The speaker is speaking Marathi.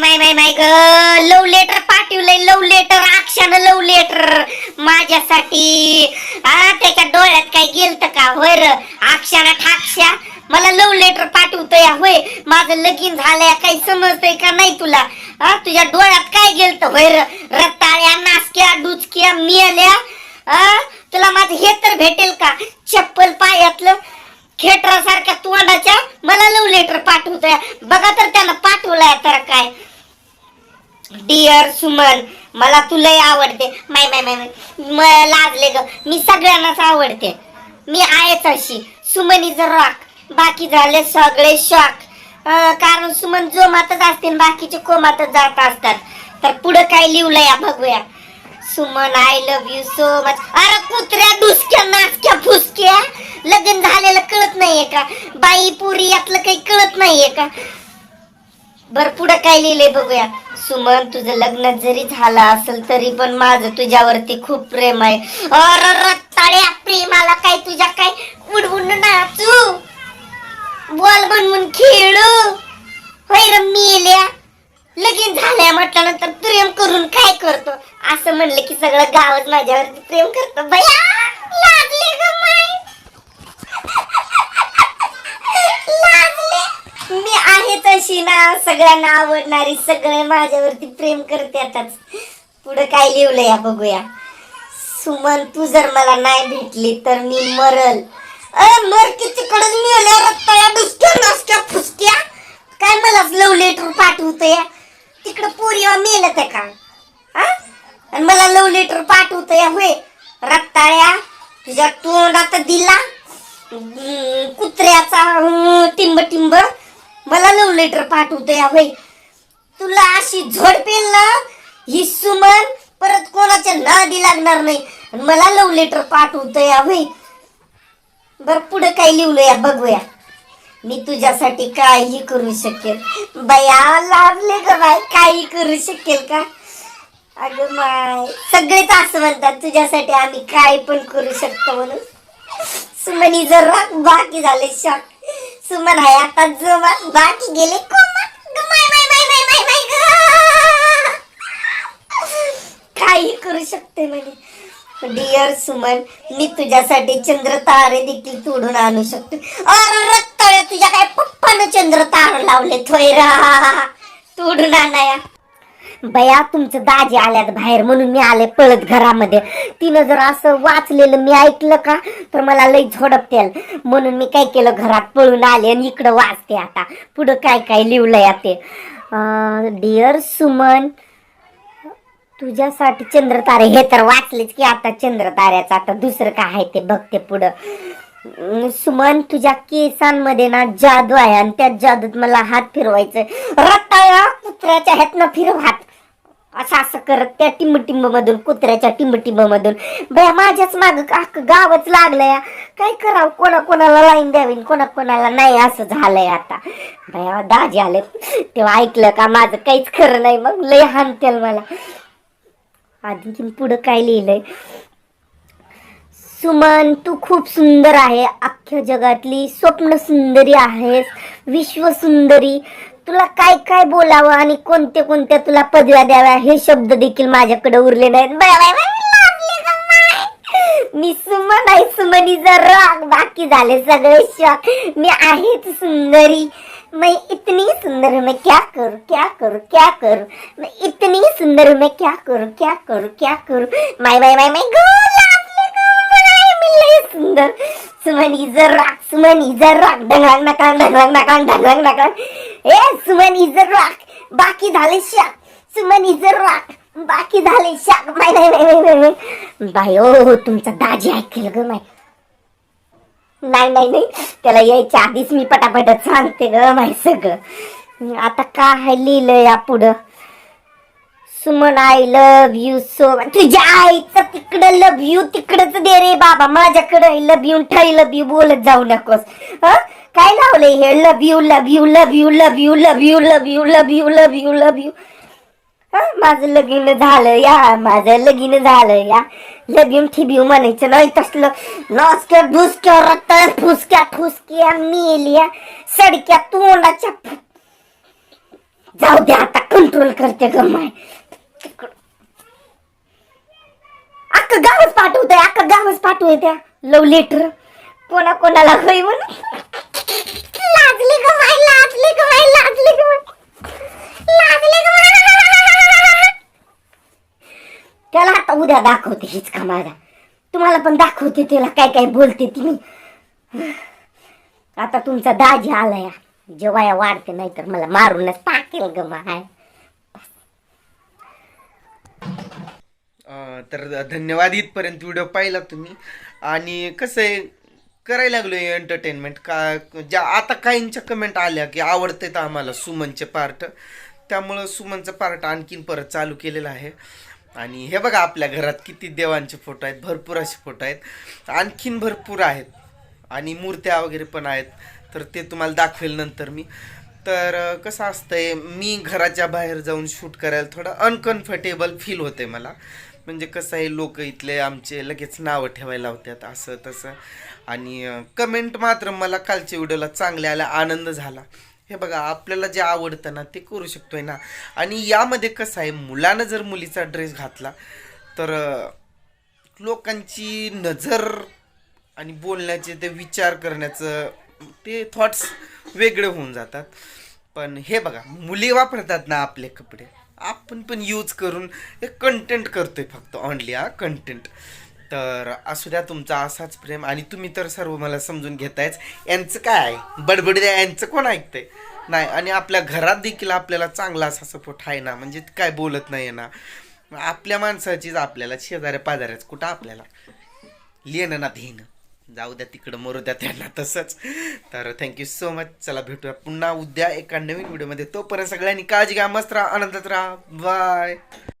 माय माय माय माय ग. लव लेटर पाठवलंय लव लेटर अक्षानं लव लेटर माझ्यासाठी. त्याच्या डोळ्यात काय गेलत का? होय र अक्षानं ठाकशा. मला लव लेटर पाठवतोय होय. माझं लगीन झालंय काही समजतंय का नाही तुला? हा तुझ्या डोळ्यात काय गेलत? होय र रताळ्या नासक्या डुचक्या मिळाल्या आ तुला माझं हे तर भेटेल का? चप्पल पायातलं खेटरासारख्या तोंडाच्या मला लव्ह लेटर पाठवतोय. बघा तर त्यानं पाठवलंय तर काय. डिअर सुमन मला तुलाही लय आवडते. माय माय माय माय. लाजले ग. मी सगळ्यांनाच आवडते. मी आहेच अशी. सुमन इज रॉक बाकी झाले सगळे शॉक कारण सुमन जोमातच असते बाकीचे कोमातच जात असतात. तर पुढं काय लिहिलंय या बघूया. Suman I love you so much अरे कुत्र्या दुसक्या का बर पुढं काय लिहिलंय बघूया. सुमन तुझं लग्न जरी झालं असेल तरी पण माझं तुझ्यावरती खूप प्रेम आहे. अरे प्रेमाला काय तुझ्या काय उडवून नाचू? बोल म्हणून खेळू. होय र मेल्या लगीन झाल्या म्हटल्यानंतर प्रेम करून काय करतो? असं म्हणलं की सगळं गावच माझ्यावरती प्रेम करतो बया लागले ग माय लागले मी आहे तशी ना. सगळ्यांना आवडणारी सगळे माझ्यावरती प्रेम करते आताच. पुढे काय लिहिलंय या बघूया. सुमन तू जर मला नाही भेटली तर मी मरल. अ मर की तिकडच रत्ताया नासक्या फुसक्या. काय मला लव लेटर पाठवतोय? तिकडं पोरीवा मेलं ते का? हा आणि मला लव लेटर पाठवतोय होय. रत्ताळ्या तुझ्या तोंडात दिला. कुत्र्याचा टिंब टिंब मला लव लेटर पाठवते होय तुला अशी झोडपेल ना? ही सुमन परत कोणाच्या नादी लागणार नाही. आणि मला लव लेटर पाठवतोय होय बर पुढे काय या बघूया. मी तुझ्यासाठी काही करू शकेल. बया लाभले ग बाय काही करू शकेल का? अगं माय सगळेच असं म्हणतात तुझ्यासाठी आम्ही काय पण करू शकतो म्हणून. सुमनी जर राग बाकी झाले शॉक सुमन आहे आता जमात बाकी गेले कोमात माय माय माय माय माय माय काही करू शकते म्हणे. डिअर सुमन मी तुझ्यासाठी चंद्र तारे देखील तोडून आणू शकते. अरे रत्ताळ्या तुझ्या काय पप्पानं चंद्र तार लावले? थोयरा. तोडून आणाया. बया तुमचं दाजी आल्यात बाहेर म्हणून मी आले पळत घरामध्ये. तिनं जर असं वाचलेलं मी ऐकलं का तर मला लई झोडपतेल. म्हणून मी काय केलं घरात पळून आले आणि इकडं वाचते आता. पुढं काय काय लिवलंय ते. डिअर सुमन तुझ्यासाठी चंद्रतारे हे तर वाचलेच की आता चंद्रताऱ्याचं. आता दुसरं काय आहे ते बघते पुढं. सुमन तुझ्या केसांमध्ये ना जादू आहे आणि त्या जादूत मला हात फिरवायचं रत्ताळा कुत्र्याच्या ह्यातनं फिरव हात असं असं करत त्या टिंबटिंब मधून कुत्र्याच्या टिंबटिंब मधून बया माझ्याच माग गावच लागलंय. काय करावं? कोणा कोणाला लाईन द्यावी कोणा कोणाला नाही असं झालंय आता. बया दाजी आले. तेव्हा ऐकलं का माझं काहीच खरं नाही. मग लय हानतेल मला. आधी पुढं काय लिहिलंय? सुमन तू खूप सुंदर आहे. अख्ख्या जगातली स्वप्न सुंदरी आहेस. विश्व सुंदरी. तुला काय काय बोलावं आणि कोणत्या कोणत्या तुला पदव्या द्याव्या हे शब्द देखील माझ्याकडे उरले नाहीत. बाय, बाय, मी सुमन आहे. सुमनीचा राग बाकी झाले सगळे शॉक. मी आहेच सुंदरी. मैं इतनी सुंदर मैं क्या करू क्या करू क्या करूं? मैं इतनी सुंदर मैं क्या करू क्या करू क्या करू? माय माय माय माय गोला लाजले गं माय, मी लय सुंदर. सुमन इजर राग सुमन इजर राग ढंगळांग नकांग ढंगळांग नकांग ढंगळांग नकांग ए सुमन इजर राग बाकी झाले शाक. सुमन इजर राग बाकी झाले शाक. माय नाही नाही माय माय माय बाय ओ तुमचा दाजी ऐकेल ग माय नाही नाही नाही. त्याला यायच्या आधीच मी पटापट सांगते ग माय सगळं. आता काय लिहिलं या पुढं? Suman I love you so तुझ्या आईचं तिकडं लव्ह यू तिकडच दे रे बाबा. माझ्याकडे लव्ह यू ठाई लव्ह यू बोलत जाऊ नकोस. काय लावलंय हे? Love you love you love you love you love you love you love you love you love you माझं लगीन झालं या. माझं लगीन झालं या. लगीन ठिबिव म्हणायचं नाही तसलं. नसक्या धुसक्या रत्ता फुसक्या ठुसक्या मेल्या सडक्या तोंडाच्या जाऊ दे आता. कंट्रोल करते ग माय. अख्खं गावच पाठवतंय अख्खं गावच पाठवतंय त्या लव लेटर कोणा कोणाला होई म्हणून लाजली ग लाजली ग लाजली ग लाजली ग त्याला आता उद्या दाखवते हीच का माझा तुम्हाला पण दाखवते त्याला काय काय बोलते ती मी. आता तुमचा दाजी आलाय. जेव्हा वाढते नाही तर मला मारूनच टाकेल ग माय तर धन्यवाद इथपर्यंत व्हिडिओ पाहिला तुम्ही. आणि कसं आहे करायला लागलो एंटरटेनमेंट का ज्या आता काहींच्या कमेंट आल्या की आवडतात आम्हाला सुमनचे पार्ट त्यामुळं सुमनचं पार्ट आणखीन परत चालू केलेलं आहे. आणि हे बघा आपल्या घरात किती देवांचे फोटो आहेत भरपूर असे फोटो आहेत. आणखीन भरपूर आहेत. आणि मूर्त्या वगैरे पण आहेत. तर ते तुम्हाला दाखवेल नंतर मी. तर कसं असतंय मी घराच्या बाहेर जाऊन शूट करायला थोडं अनकम्फर्टेबल फील होते मला. म्हणजे कसं आहे लोक इथले आमचे लगेच नावं ठेवायला होत्यात असं तसं. आणि कमेंट मात्र मला कालच्या व्हिडिओला चांगले आल्या आनंद झाला. हे बघा आपल्याला जे आवडतं ना ते करू शकतोय ना. आणि यामध्ये कसं आहे मुलानं जर मुलीचा ड्रेस घातला तर लोकांची नजर आणि बोलण्याचे ते विचार करण्याचं ते थॉट्स वेगळे होऊन जातात. पण हे बघा मुली वापरतात ना आपले कपडे. आपण पण यूज करून कंटेंट करतोय फक्त ऑनली हा कंटेंट तर असू द्या तुमचा असाच प्रेम आणि तुम्ही तर सर्व मला समजून घेतायच. यांचं काय आहे? बडबड द्या यांचं कोण ऐकतंय? नाही आणि आपल्या घरात देखील आपल्याला चांगला असा सपोर्ट आहे ना म्हणजे काय बोलत नाही ना. आपल्या माणसाचीच आपल्याला शेजाऱ्या पाजाऱ्याच कुठं आपल्याला? लिहिणं ना धेणं जाऊ द्या तिकडं मरू द्या त्यांना तसंच. तर थँक्यू सो मच चला भेटूया पुन्हा उद्या एका नवीन व्हिडिओमध्ये तोपर्यंत सगळ्यांनी काळजी घ्या मस्त राहा आनंदात राहा. बाय